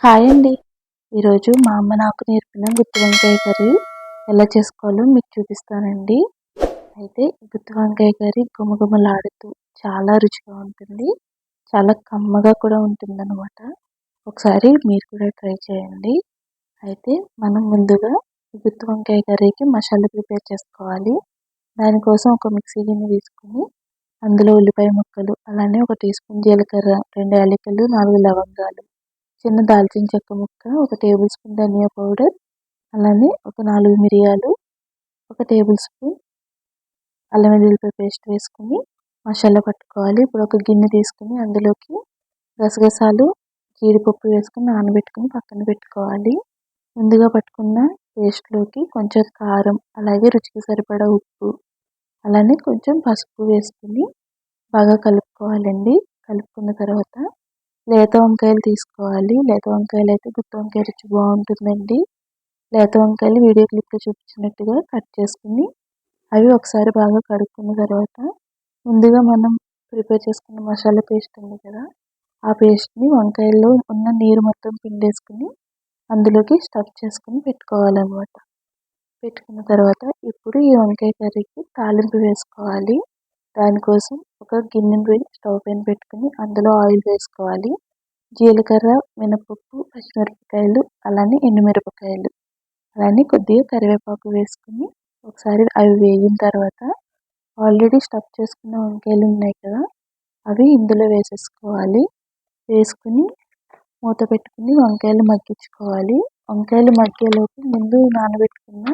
Hi అండి. ఈరోజు మా అమ్మ నాకు నేర్పిన గుత్తి వంకాయ కర్రీ ఎలా చేసుకోవాలో మీకు చూపిస్తానండి. అయితే గుత్తి వంకాయ కర్రీ గుమగుమలాడుతూ చాలా రుచిగా ఉంటుంది. చాలా కమ్మగా కూడా ఉంటుంది అనమాట ఒకసారి మీరు కూడా ట్రై చేయండి. అయితే మనం ముందుగా గుత్తి వంకాయ కర్రీకి మసాలా ప్రిపేర్ చేసుకోవాలి. దానికోసం ఒక మిక్సీ గిన్నె తీసుకుని అందులో ఉల్లిపాయ ముక్కలు అలానే ఒక టీ స్పూన్ జీలకర్ర రెండు యాలకులు నాలుగు లవంగాలు చిన్న దాల్చిన చెక్క ముక్క ఒక టేబుల్ స్పూన్ ధనియా పౌడర్ అలానే ఒక నాలుగు మిరియాలు ఒక టేబుల్ స్పూన్ అల్లం వెల్లుల్లిపాయ పేస్ట్ వేసుకుని మసాలా పట్టుకోవాలి. ఇప్పుడు ఒక గిన్నె తీసుకుని అందులోకి గసగసాలు జీడిపప్పు వేసుకుని నానబెట్టుకుని పక్కన పెట్టుకోవాలి. ముందుగా పట్టుకున్న పేస్ట్లోకి కొంచెం కారం అలాగే రుచికి సరిపడా ఉప్పు అలానే కొంచెం పసుపు వేసుకుని బాగా కలుపుకోవాలండి. కలుపుకున్న తర్వాత లేత వంకాయలు తీసుకోవాలి. లేత వంకాయలు అయితే గుత్తి వంకాయ రుచి బాగుంటుందండి. లేత వంకాయలు వీడియో క్లిప్లో చూపించినట్టుగా కట్ చేసుకుని అవి ఒకసారి బాగా కడుక్కున్న తర్వాత ముందుగా మనం ప్రిపేర్ చేసుకున్న మసాలా పేస్ట్ ఉంది కదా ఆ పేస్ట్ని వంకాయల్లో ఉన్న నీరు మొత్తం పిండేసుకుని అందులోకి స్టఫ్ చేసుకుని పెట్టుకోవాలన్నమాట. పెట్టుకున్న తర్వాత ఇప్పుడు ఈ వంకాయ కర్రీకి తాలింపు వేసుకోవాలి. దానికోసం ఒక గిన్నెను స్టవ్ పైన పెట్టుకుని అందులో ఆయిల్ వేసుకోవాలి. జీలకర్ర మినపప్పు పచ్చిమిరపకాయలు అలానే ఎండుమిరపకాయలు. అలానే కొద్దిగా కరివేపాకు వేసుకుని ఒకసారి అవి వేగిన తర్వాత ఆల్రెడీ స్టఫ్ చేసుకున్న వంకాయలు ఉన్నాయి కదా అవి ఇందులో వేసేసుకోవాలి. వేసుకుని మూత పెట్టుకుని వంకాయలు మగ్గించుకోవాలి. వంకాయలు మగ్గేలోపు ముందు నానబెట్టుకున్న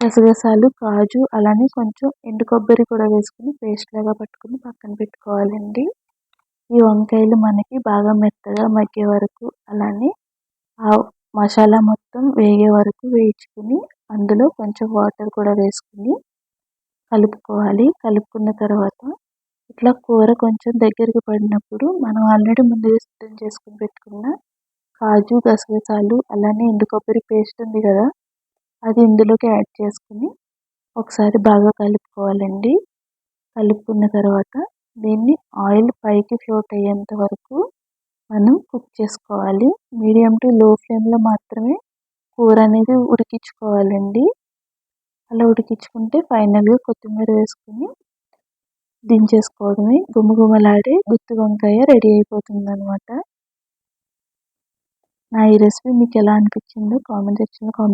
గసగసాలు కాజు అలానే కొంచెం ఎండు కొబ్బరి కూడా వేసుకుని పేస్ట్ లాగా పట్టుకుని పక్కన పెట్టుకోవాలండి. ఈ వంకాయలు మనకి బాగా మెత్తగా మగ్గే వరకు అలానే ఆ మసాలా మొత్తం వేగే వరకు వేయించుకుని అందులో కొంచెం వాటర్ కూడా వేసుకుని కలుపుకోవాలి. కలుపుకున్న తర్వాత ఇట్లా కూర కొంచెం దగ్గరికి పడినప్పుడు మనం ఆల్రెడీ ముందుగా సిద్ధం చేసుకుని పెట్టుకున్న కాజు గసగసాలు అలానే ఎండు కొబ్బరి పేస్ట్ ఉంది కదా అది ఇందులోకి యాడ్ చేసుకుని ఒకసారి బాగా కలుపుకోవాలండి. కలుపుకున్న తర్వాత దీన్ని ఆయిల్ పైకి ఫ్లోట్ అయ్యేంత వరకు మనం కుక్ చేసుకోవాలి. మీడియం టు లో ఫ్లేమ్లో మాత్రమే కూర అనేది ఉడికించుకోవాలండి. అలా ఉడికించుకుంటే ఫైనల్గా కొత్తిమీర వేసుకుని దించేసుకోవడమే గుమగుమలాడే గుత్తి వంకాయ రెడీ అయిపోతుంది అనమాట నా ఈ రెసిపీ మీకు ఎలా అనిపించిందో కామెంట్ సెక్షన్లో కామెంట్